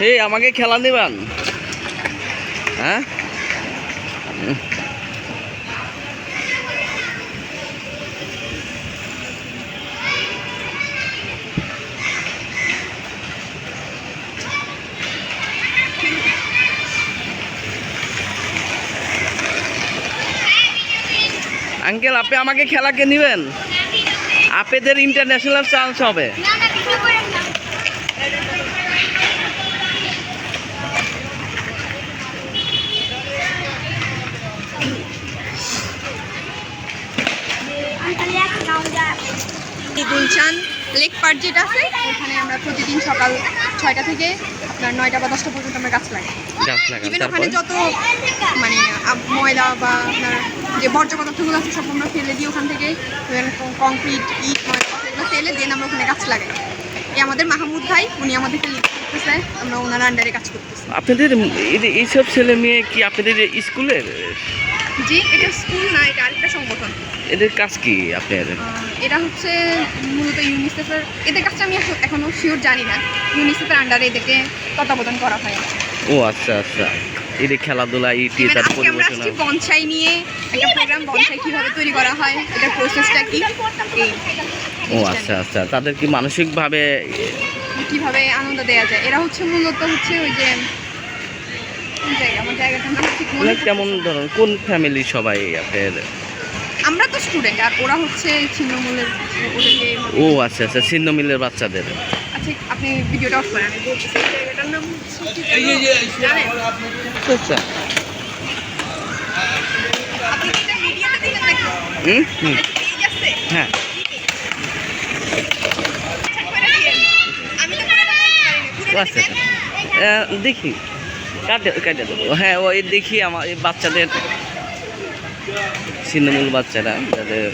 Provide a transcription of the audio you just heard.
এই আমাকে খেলা দিবেন। হ্যাঁ? আঙ্কেল আপনি আমাকে খেলাকে নিবেন? আপনাদের ইন্টারন্যাশনাল চান্স হবে না না কিছু করেন না আমি এক রাউন্ড যায় গুলশান লেক পার্ক যেটা আছে ওখানে আমরা প্রতিদিন সকাল ছয়টা থেকে আপনার নয়টা বা দশটা পর্যন্ত আমরা গাছ লাগাই। ইভেন ওখানে যত মানে ময়লা বা আপনার যে বর্জ্য পদার্থগুলো আছে সব আমরা ফেলে দিই ওখান থেকে। কংক্রিট ইট ময়লা এগুলো ফেলে দেন আমরা ওখানে গাছ লাগাই। এই আমাদের মাহমুদ ভাই উনি আমাদেরকে লিড করতেছে আমরা ওনার আন্ডারে কাজ করতেছি। আপনাদের এইসব ছেলে মেয়ে কি আপনাদের স্কুলের? জি এটা স্কুল না এটা আরেকটা সংগঠন। এদের কাজ কি আপনার এটা হচ্ছে মূলত ইউনিসেফের এদের কাছে আমি এখন- এখনও শিওর জানি না। ইউনিসেফের আন্ডারে এদেরকে তত্ত্বাবধান করা হয়। ও আচ্ছা আচ্ছা। এদের খেলাধুলা ইটি তার পরিবেশনা। বনসাই নিয়ে। একটা প্রোগ্রাম বনসাই কীভাবে তৈরি করা হয় এটার প্রসেসটা কি? ও আচ্ছা আচ্ছা। তাদের কি মানসিকভাবে কীভাবে আনন্দ দেওয়া যায়? এরা হচ্ছে মূলত হচ্ছে ওই যে কোন জায়গা? আমার জায়গাটার নাম ঠিক মনে মানে কেমন ধরুন কোন ফ্যামিলি সবাই আপনার? আমরা তো স্টুডেন্ট আর ওরা হচ্ছে ছিন্নমূলের ওদেরকে ও আচ্ছা আচ্ছা ছিন্ন মিলের বাচ্চাদের। আচ্ছা আপনি ভিডিওটা অফ করেন আমি বলতেছি। জায়গাটার নাম হচ্ছে কি আচ্ছা আপনি কি এটা মিডিয়াতে দেখেন নাকি? হুম? হুম হ্যাঁ। পুরোটা আচ্ছা দেখি। কাটে দেবো। হ্যাঁ ওই দেখি আমার এই বাচ্চাদের ছিন্নমূল বাচ্চারা যাদের